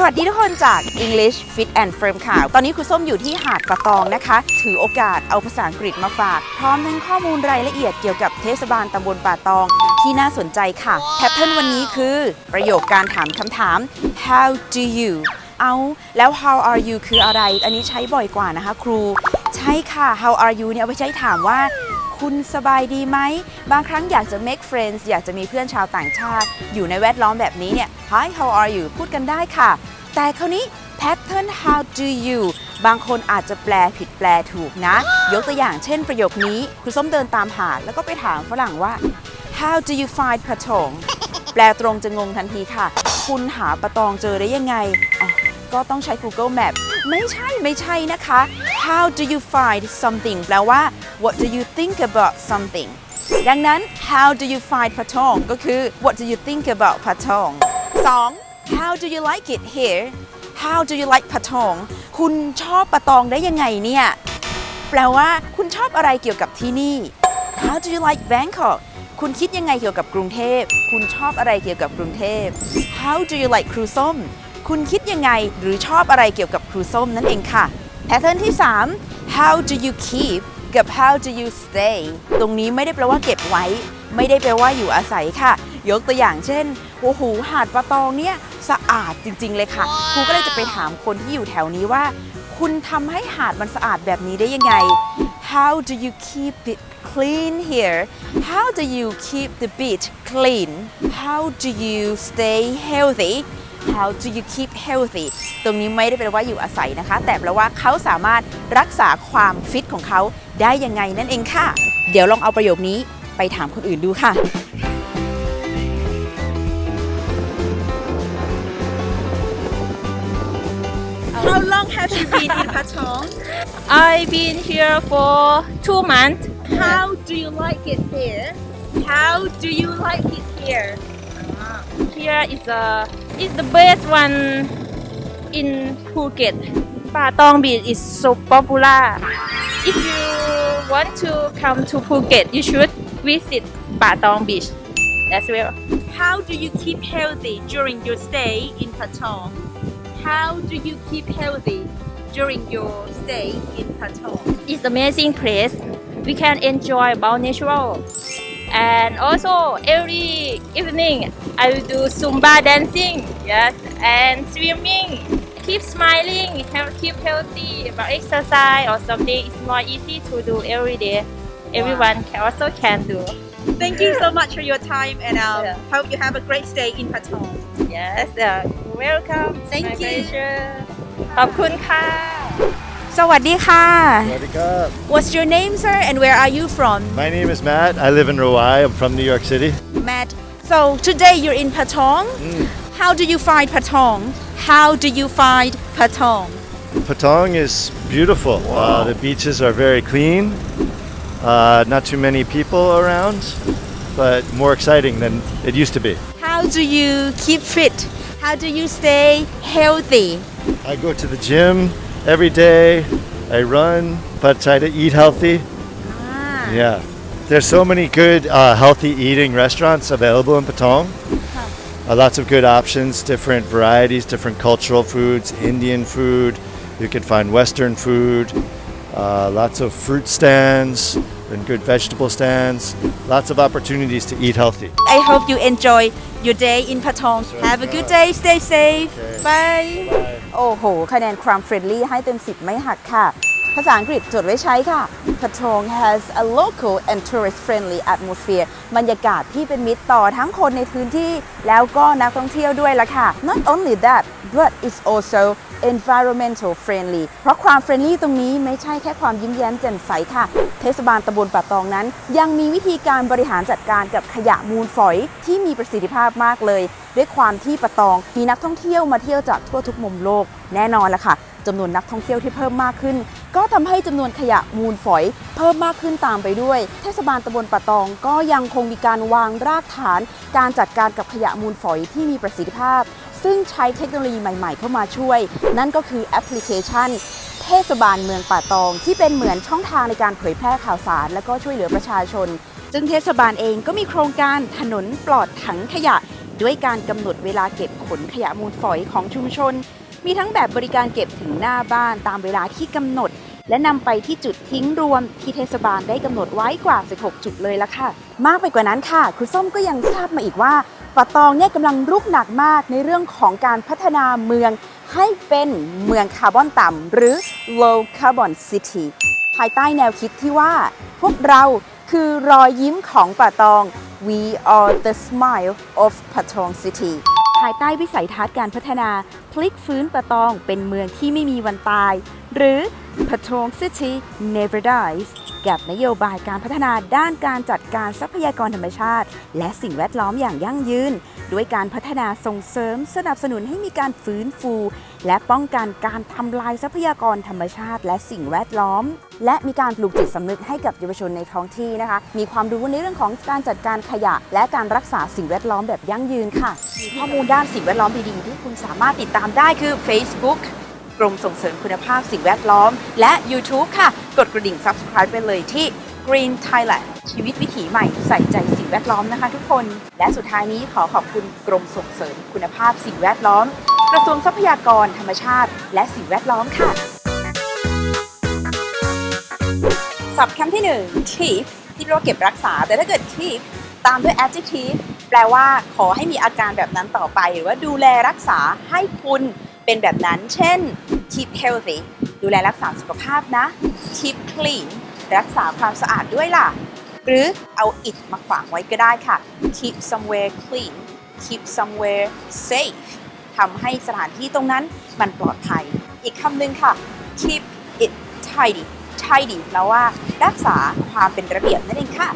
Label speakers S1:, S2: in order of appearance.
S1: สวัสดีทุกคนจาก English Fit and Firm ค่ะ ตอนนี้ครูส้มอยู่ที่หาดปะตองนะคะ ถือโอกาสเอาภาษาอังกฤษมาฝาก พร้อมทั้งข้อมูลรายละเอียดเกี่ยวกับเทศบาลตำบลป่าตองที่น่าสนใจค่ะ แพทเทิร์นวันนี้คือ ประโยคการถามคำถาม how do you เอาแล้ว how are you คืออะไร อันนี้ใช้บ่อยกว่านะคะครู ใช่ค่ะ how are you เนี่ยเอาไปใช้ถามว่าคุณสบายดีไหม บางครั้งอยากจะ make friends อยากจะมีเพื่อนชาวต่างชาติ อยู่ในแวดล้อมแบบนี้เนี่ย Hi how are you พูดกันได้ค่ะ แต่คราวนี้ pattern how do you บางคนอาจจะแปลผิดแปลถูกนะ ยกตัวอย่างเช่นประโยคนี้ครูส้มเดินตามหา แล้วก็ไปถามฝรั่งว่า how do you find ปะตองแปลตรงจะงงทันทีค่ะ คุณหาปะตองเจอได้ยังไงอ๋อก็ต้องใช้ Google Map ไม่ใช่ไม่ใช่นะคะ How do you find something แปลว่า What do you think about something ดังนั้น How do you find ปะตองก็คือ What do you think about ปะตอง 2. How do you like it here How do you like ปะตอง คุณชอบปะตองได้ยังไงเนี่ย แปลว่าคุณชอบอะไรเกี่ยวกับที่นี่ How do you like Bangkok คุณคิดยังไงเกี่ยวกับกรุงเทพ คุณชอบอะไรเกี่ยวกับกรุงเทพ How do you like ครูส้ม คุณคิดยังไงหรือชอบอะไรเกี่ยวกับครูส้มนั่นเองค่ะ แพทเทิร์นที่ 3 How do you keep กับ How do you stay ตรงนี้ไม่ได้แปลว่าเก็บไว้ ไม่ได้แปลว่าอยู่อาศัยค่ะ ยกตัวอย่างเช่นโอ้โหหาดปะตองเนี่ยสะอาดจริง ๆ เลยค่ะ ครูก็เลยจะไปถามคนที่อยู่แถวนี้ว่า คุณทำให้หาดมันสะอาดแบบนี้ได้ยังไง How do you keep it clean here How do you keep the beach clean How do you stay healthy How do you keep healthy ตรงนี้ไม่ได้แปลว่าอยู่อาศัยนะคะ แต่แปลว่าเขาสามารถรักษาความฟิตของเขาได้ยังไงนั่นเองค่ะ เดี๋ยวลองเอาประโยคนี้ไปถามคนอื่นดูค่ะ How long have you been in Patong
S2: I've been here for two months.
S1: How do you like it here How do you like it here
S2: Here is a is the best one in Phuket. Patong Beach is so popular. If you want to come to Phuket, you should visit Patong Beach as well.
S1: How do you keep healthy during your stay in Patong? How do you keep healthy during your stay in Patong?
S2: It's amazing place. We can enjoy about natural. And also every evening I will do Zumba dancing, yes, and swimming. Keep smiling, keep healthy, about exercise or something. It's more easy to do every day. Everyone can also can do.
S1: Thank you so much for your time and um,
S2: Yeah.
S1: hope you have a great stay in Patong.
S2: Yes, uh, welcome
S1: Thank you.
S2: pleasure.
S1: What's your name sir and where are you from
S3: My name is Matt. I live in Hawaii. I'm from New York City.
S1: Matt so today you're in Patong mm. how do you find Patong how do you find Patong
S3: Patong is beautiful. Uh, the beaches are very clean. Uh, not too many people around, but more exciting than it used to be.
S1: how do you keep fit how do you stay healthy
S3: I go to the gym every day. I run, but try to eat healthy.
S1: Ah.
S3: Yeah. There's so many good uh, healthy eating restaurants available in Patong. Uh, lots of good options, different varieties, different cultural foods, Indian food. You can find Western food. Uh, lots of fruit stands and good vegetable stands. Lots of opportunities to eat healthy.
S1: I hope you enjoy your day in Patong Have a good day stay safe Bye โอ้โห คะแนนความเฟรนลี่ให้เต็ม 10 ไม่หักค่ะ ภาษาอังกฤษจดไว้ใช้ค่ะ Patong has a local and tourist friendly atmosphere บรรยากาศที่เป็นมิตรต่อทั้งคนในพื้นที่ แล้วก็นักท่องเที่ยวด้วยละค่ะ Not only that but it's also environmental friendly เพราะความเฟรนลี่ตรงนี้ไม่ใช่แค่ความยิ้มแย้มแจ่มใสค่ะ เทศบาลตำบลป่าตองนั้น ยังมีวิธีการบริหารจัดการกับขยะมูลฝอยที่มีประสิทธิภาพมากเลย ด้วยความที่ป่าตอง มีนักท่องเที่ยวมาเที่ยวจากทั่วทุกมุมโลกแน่นอนละค่ะจำนวนนักท่องเที่ยวที่เพิ่มมากขึ้น ก็ทำให้จำนวนขยะมูลฝอย เพิ่มมากขึ้นตามไปด้วย เทศบาลตำบลป่าตองก็ยังคงมีการวางรากฐาน การจัดการกับขยะมูลฝอยที่มีประสิทธิภาพ ซึ่งใช้เทคโนโลยีใหม่ๆ เข้ามาช่วย นั่นก็คือแอปพลิเคชัน เทศบาลเมืองป่าตอง ที่เป็นเหมือนช่องทางในการเผยแพร่ข่าวสาร และก็ช่วยเหลือประชาชน ซึ่งเทศบาลเองก็มีโครงการถนนปลอดถังขยะ ด้วยการกำหนดเวลาเก็บขนขยะมูลฝอยของชุมชน มีทั้งแบบบริการเก็บถึงหน้าบ้านตามเวลาที่กำหนดและนำไปที่จุดทิ้งรวมที่เทศบาลได้กำหนดไว้กว่า 16 จุดเลยละค่ะ มากไปกว่านั้นค่ะครูส้มก็ยังทราบมาอีกว่า ป่าตองเนี่ยกำลังรุกหนักมากในเรื่องของการพัฒนาเมืองให้เป็นเมืองคาร์บอนต่ำหรือ low carbon city ภายใต้แนวคิดที่ว่า พวกเราคือรอยยิ้มของป่าตอง we are the smile of Patong City ภายใต้วิสัยทัศน์การพัฒนาพลิกฟื้นป่าตองเป็นเมืองที่ไม่มีวันตาย หรือ Patong City Never Dies กับนโยบายการพัฒนาด้านการจัดการทรัพยากรธรรมชาติ และสิ่งแวดล้อมอย่างยั่งยืน ด้วยการพัฒนาส่งเสริมสนับสนุนให้มีการฟื้นฟู และป้องกันการทำลายทรัพยากรธรรมชาติ และสิ่งแวดล้อม และมีการปลูกจิตสำนึกให้กับเยาวชนในท้องที่นะคะ มีความรู้ในเรื่องของการจัดการขยะ และการรักษาสิ่งแวดล้อมแบบยั่งยืนค่ะมีข้อมูลด้านสิ่งแวดล้อมดีๆที่คุณสามารถติดตามได้คือ Facebook กรมส่งเสริมคุณภาพสิ่งแวดล้อม และ YouTube ค่ะ กดกระดิ่ง Subscribe ไปเลยที่ Green Thailand ชีวิตวิถีใหม่ใส่ใจสิ่งแวดล้อมนะคะทุกคน และสุดท้ายนี้ขอขอบคุณกรมส่งเสริมคุณภาพสิ่งแวดล้อม กระทรวงทรัพยากรธรรมชาติ และสิ่งแวดล้อมค่ะศัพท์คำที่หนึ่ง keep ที่เราเก็บรักษา แต่ถ้าเกิด keep ตามด้วย adjective แปลว่าขอให้มีอาการแบบนั้นต่อไป หรือว่าดูแลรักษาให้คุณ เป็นแบบนั้น เช่น keep healthy ดูแลรักษาสุขภาพนะ keep clean รักษาความสะอาดด้วยล่ะ หรือเอา it มาขวางไว้ก็ได้ค่ะ keep somewhere clean keep somewhere safe ทำให้สถานที่ตรงนั้นมันปลอดภัย อีกคำหนึ่งค่ะ keep it tidy tidy แปลว่า รักษาความเป็นระเบียบนั่นเองค่ะ